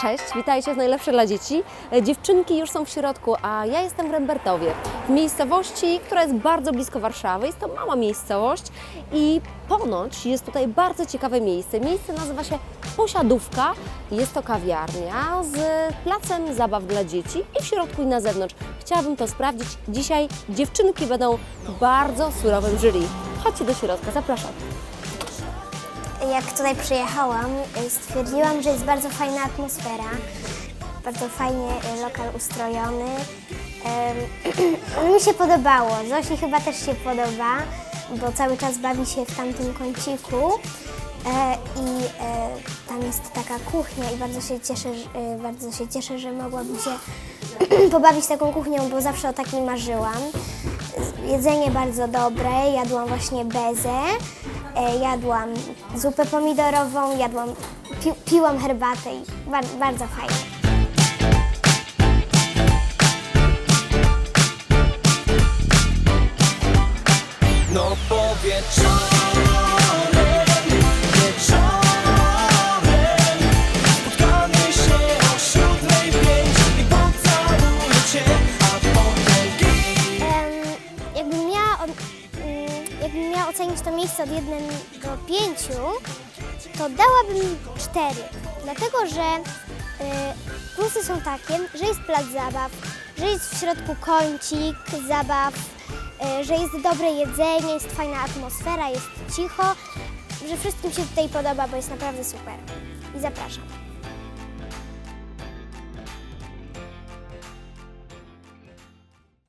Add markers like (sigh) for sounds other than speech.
Cześć, witajcie w Najlepsze dla Dzieci. E, Dziewczynki już są w środku, a ja jestem w Rembertowie, w miejscowości, która jest bardzo blisko Warszawy. Jest to mała miejscowość i ponoć jest tutaj bardzo ciekawe miejsce. Miejsce nazywa się Posiadówka. Jest to kawiarnia z placem zabaw dla dzieci i w środku i na zewnątrz. Chciałabym to sprawdzić. Dzisiaj dziewczynki będą bardzo surowym jury. Chodźcie do środka, zapraszam. Jak tutaj przyjechałam, y, stwierdziłam, że jest bardzo fajna atmosfera, bardzo fajnie y, lokal ustrojony. (clears throat) Mi się podobało, Zosi chyba też się podoba, bo cały czas bawi się w tamtym kąciku. E, I e, tam jest taka kuchnia i bardzo się cieszę, e, bardzo się cieszę, że mogłabym się (clears throat) pobawić taką kuchnią, bo zawsze o takiej marzyłam. Jedzenie bardzo dobre, jadłam właśnie bezę, e, jadłam zupę pomidorową, jadłam, pi, piłam herbatę i bar, bardzo fajnie. No od- mm, jakbym miała ocenić to miejsce od 1 do 5, to dałabym 4. Dlatego, że y, plusy są takie, że jest plac zabaw, że jest w środku kącik zabaw, y, że jest dobre jedzenie, jest fajna atmosfera, jest cicho, że wszystkim się tutaj podoba, bo jest naprawdę super. I zapraszam.